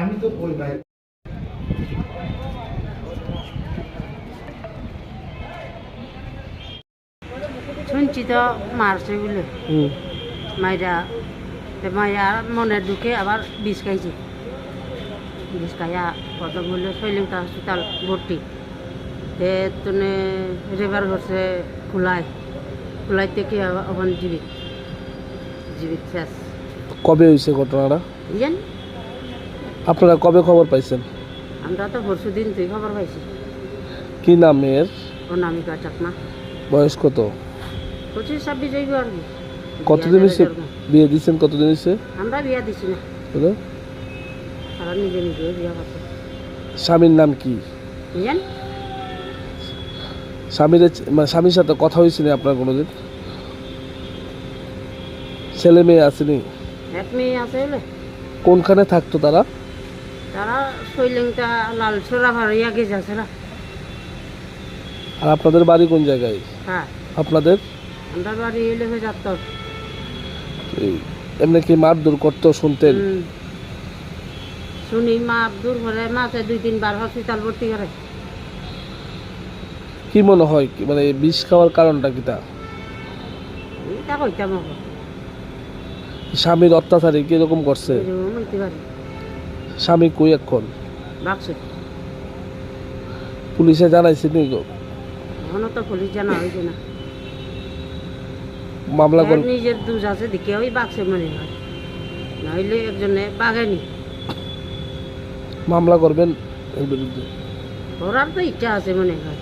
আমি তো কই ভাই। শুনছি তো মারছে বলে। মাইরা মাইয়া মনে ঢুকে আবার বিষ খাইছে। বিষ খাইয়া প্রথম হলে শৈলিংটা হসপিটাল ভর্তি। তে তুনে রেবার করছে খোলায় খোলাই থেকে ওখানে জীবিত? জীবিত শেষ। কবে হয়েছে ঘটনাটা? বুঝলেন আপনারা কবে খবর পাইছেন? আমরা তো পরশু দিন তুই খবর পাইছি। কি নাম মেয়ের? অনামিকা চাকমা। বয়স কত? পঁচিশ ছাব্বিশ হইব আর কি কতদিন হয়েছে দেবে এরকম। বিয়ে দিচ্ছেন কতদিন হয়েছে আমরা বিয়া দিছি না। বুঝলে? তারা নিজে নিজে বিয়া করছে। স্বামীর নাম কি? বুঝলেন স্বামীর মানে স্বামীর সাথে কথা হয়েছিল আপনার কোনোদিন? ছেলে মেয়ে আসেনি এক মেয়ে আছে কোনখানে থাকতো তারা? তারা শৈলিংটা আর আপনাদের বাড়ি কোন জায়গায়? হ্যাঁ। আপনাদের? আমরা বাড়ি এলে হয়ে যাত এমনি কি মারধর করতো শুনতেন? শুনি করে মাসে দুই তিনবার হসপিটাল ভর্তি করে। কি মনে হয় মানে বিষ খাওয়ার কারণটা কি তা? কইতাম স্বামীর অত্যাচারে কীরকম করছে? স্বামী কই এখন? বাক্সে পুলিশে জানাইছে নি গো? এখনও তো পুলিশ জানা হয়েছে না। মামলা কর নিজের দুজ আছে দেখে ওই বাক্সে মনে হয়। নইলে একজনে বাগানি মামলা করবেন এর বিরুদ্ধে? ওরার তো ইচ্ছা আছে মনে হয়।